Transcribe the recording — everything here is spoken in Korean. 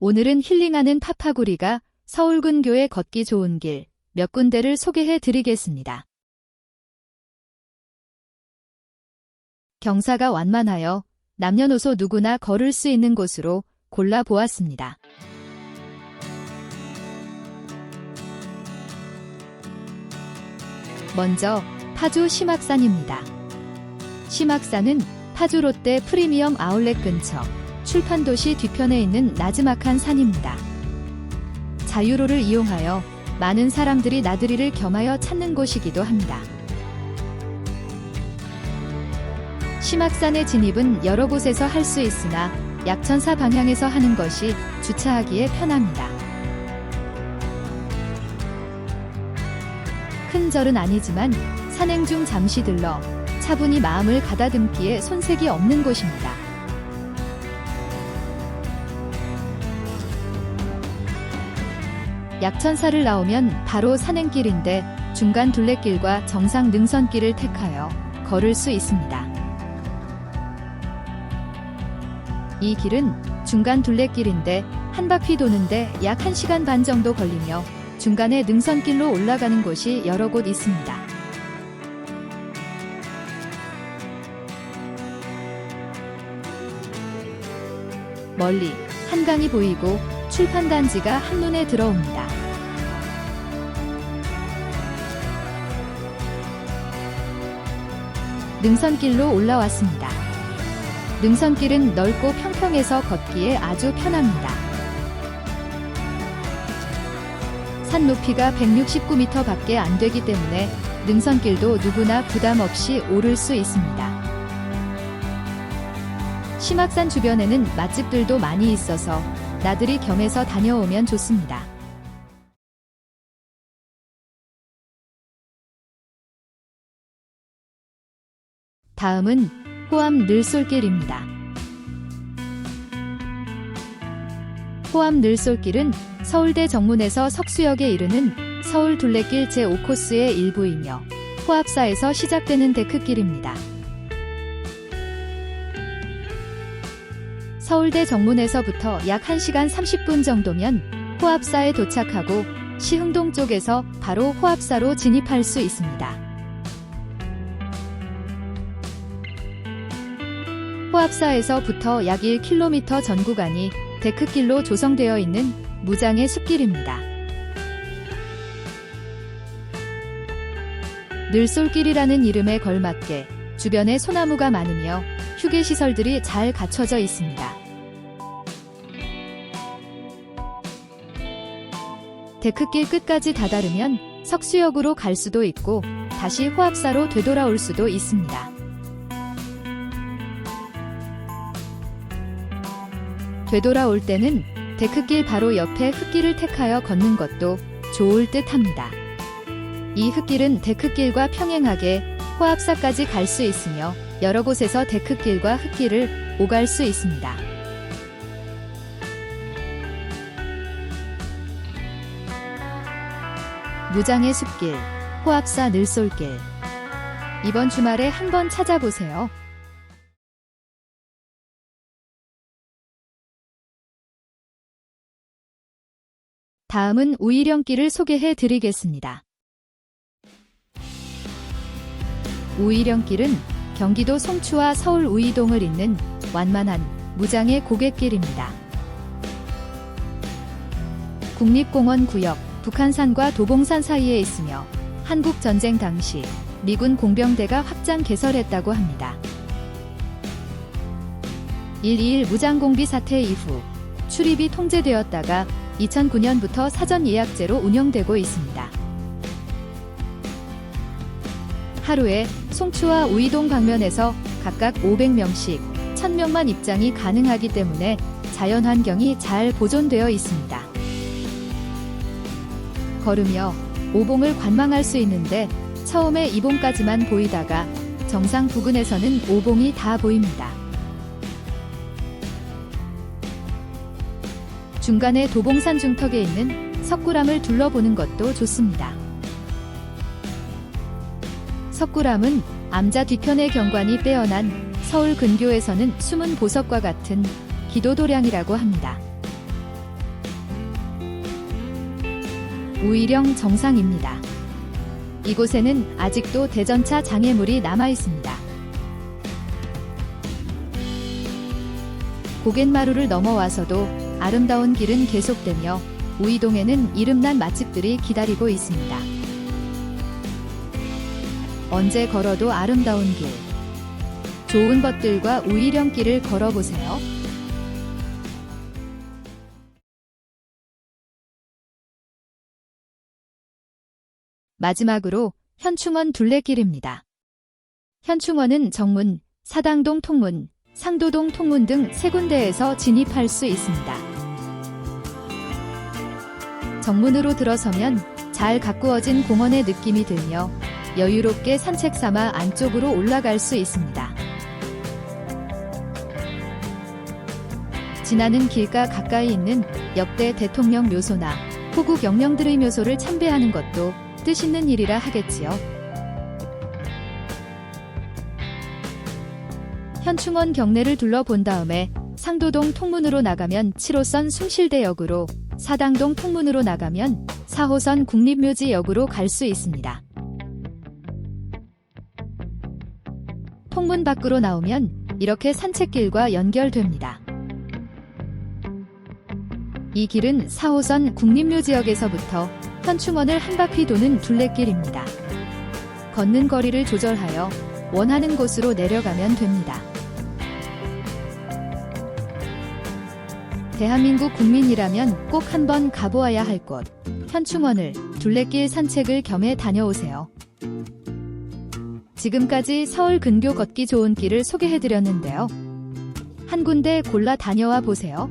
오늘은 힐링하는 파파구리가 서울군 교에 걷기 좋은 길 몇 군데를 소개해 드리겠습니다. 경사가 완만하여 남녀노소 누구나 걸을 수 있는 곳으로 골라 보았습니다. 먼저 파주 심악산입니다. 심악산은 파주 롯데 프리미엄 아울렛 근처 출판도시 뒤편에 있는 나지막한 산입니다. 자유로를 이용하여 많은 사람들이 나들이를 겸하여 찾는 곳이기도 합니다. 심악산의 진입은 여러 곳에서 할 수 있으나 약천사 방향에서 하는 것이 주차하기에 편합니다. 큰 절은 아니지만 산행 중 잠시 들러 차분히 마음을 가다듬기에 손색이 없는 곳입니다. 약천사를 나오면 바로 산행길인데 중간 둘레길과 정상 능선길을 택하여 걸을 수 있습니다. 이 길은 중간 둘레길인데 한 바퀴 도는데 약 1시간 반 정도 걸리며 중간에 능선길로 올라가는 곳이 여러 곳 있습니다. 멀리 한강이 보이고 출판단지가 한눈에 들어옵니다. 능선길로 올라왔습니다. 능선길은 넓고 평평해서 걷기에 아주 편합니다. 산 높이가 169m 밖에 안 되기 때문에 능선길도 누구나 부담 없이 오를 수 있습니다. 심악산 주변에는 맛집들도 많이 있어서 나들이 겸해서 다녀오면 좋습니다. 다음은 호암 늘솔길입니다. 호암 늘솔길은 서울대 정문에서 석수역에 이르는 서울 둘레길 제5코스의 일부이며 호합사에서 시작되는 데크길입니다. 서울대 정문에서부터 약 1시간 30분 정도면 호합사에 도착하고 시흥동 쪽에서 바로 호합사로 진입할 수 있습니다. 호합사에서부터 약 1km 전 구간이 데크길로 조성되어 있는 무장의 숲길입니다. 늘솔길이라는 이름에 걸맞게 주변에 소나무가 많으며 휴게 시설들이 잘 갖춰져 있습니다. 데크길 끝까지 다다르면 석수역으로 갈 수도 있고 다시 호합사로 되돌아올 수도 있습니다. 되돌아올 때는 데크길 바로 옆에 흙길을 택하여 걷는 것도 좋을 듯 합니다. 이 흙길은 데크길과 평행하게 호합사까지 갈 수 있으며 여러 곳에서 데크길과 흙길을 오갈 수 있습니다. 무장의 숲길, 호합사 늘솔길. 이번 주말에 한번 찾아보세요. 다음은 우이령길을 소개해 드리겠습니다. 우이령길은 경기도 송추와 서울 우이동을 잇는 완만한 무장의 고갯길입니다. 국립공원 구역 북한산과 도봉산 사이에 있으며 한국 전쟁 당시 미군 공병대가 확장 개설했다고 합니다. 1.2.1 무장공비 사태 이후 출입이 통제되었다가 2009년부터 사전 예약제로 운영되고 있습니다. 하루에 송추와 우이동 방면에서 각각 500명씩 1000명만 입장이 가능하기 때문에 자연 환경이 잘 보존되어 있습니다. 걸으며 오봉을 관망할 수 있는데 처음에 이봉까지만 보이다가 정상 부근에서는 오봉이 다 보입니다. 중간에 도봉산 중턱에 있는 석굴암을 둘러보는 것도 좋습니다. 석굴암은 암자 뒤편의 경관이 빼어난 서울 근교에서는 숨은 보석과 같은 기도도량이라고 합니다. 우이령 정상입니다. 이곳에는 아직도 대전차 장애물이 남아 있습니다. 고갯마루를 넘어와서도 아름다운 길은 계속되며 우이동에는 이름난 맛집들이 기다리고 있습니다. 언제 걸어도 아름다운 길. 좋은 것들과 우이령길을 걸어보세요. 마지막으로 현충원 둘레길입니다. 현충원은 정문, 사당동 통문, 상도동 통문 등 세 군데에서 진입할 수 있습니다. 정문으로 들어서면 잘 가꾸어진 공원의 느낌이 들며 여유롭게 산책 삼아 안쪽으로 올라갈 수 있습니다. 지나는 길가 가까이 있는 역대 대통령 묘소나 호국 영령들의 묘소를 참배하는 것도 뜻있는 일이라 하겠지요. 현충원 경내를 둘러본 다음에 상도동 통문으로 나가면 7호선 숭실대역으로 사당동 통문으로 나가면 4호선 국립묘지역으로 갈 수 있습니다. 통문 밖으로 나오면 이렇게 산책길과 연결됩니다. 이 길은 4호선 국립묘 지역에서부터 현충원을 한 바퀴 도는 둘레길입니다. 걷는 거리를 조절하여 원하는 곳으로 내려가면 됩니다. 대한민국 국민이라면 꼭 한번 가보아야 할 곳, 현충원을 둘레길 산책을 겸해 다녀오세요. 지금까지 서울 근교 걷기 좋은 길을 소개해드렸는데요. 한 군데 골라 다녀와 보세요.